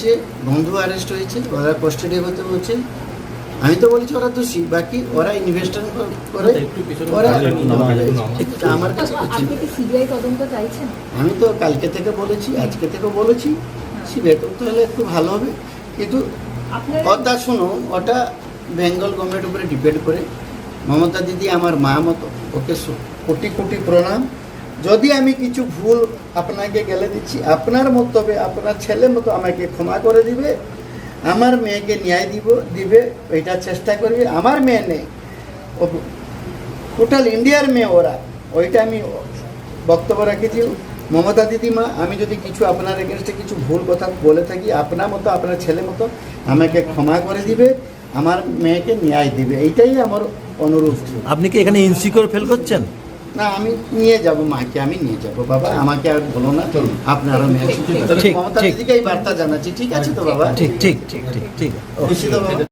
হচ্ছে বন্ধু অ্যারেস্ট হয়েছে ওরা কস্টাডি হতে বলছে আমি তো বলছি ওরা দোষী বাকি ওরা ইনভেস্ট করে ওরা আমার কাছে তদন্ত আমি তো কালকে থেকে বলেছি আজকে থেকে বলেছি সিবিআই তো হলে একটু ভালো হবে। কিন্তু কথা শুনো ওটা বেঙ্গল গভর্নমেন্ট উপরে ডিপেন্ড করে। মমতা দিদি আমার মা মতো ওকে কোটি কোটি প্রণাম। যদি আমি কিছু ভুল আপনাকে গেলে দিচ্ছি, আপনার মতবে আপনার ছেলে মতো আমাকে ক্ষমা করে দিবে, আমার মেয়েকে ন্যায় দিব, দিবে ওইটা চেষ্টা করবে। আমার মেয়ে নেই টোটাল ইন্ডিয়ার মেয়ে ওরা, ওইটা আমি বক্তব্য রেখেছি। মমতা দিদিমা, আমি যদি কিছু আপনার এগেনস্টে কিছু ভুল কথা বলে থাকি, আপনার মতো, আপনার ছেলে মতো আমাকে ক্ষমা করে দিবে, আমার মেয়েকে ন্যায় দিবে। এইটাই আমার অনুরোধ। আপনি কি এখানে ইনসিকিউর ফেল করছেন? না আমি নিয়ে যাব মাকে আমি নিয়ে যাব। বাবা আমাকে আর বলো না আছে। ঠিক, ঠিক। দিদিকে বার্তা জানাচ্ছি ঠিক আছে তো বাবা? ঠিক ঠিক ঠিক ঠিক। ঠিক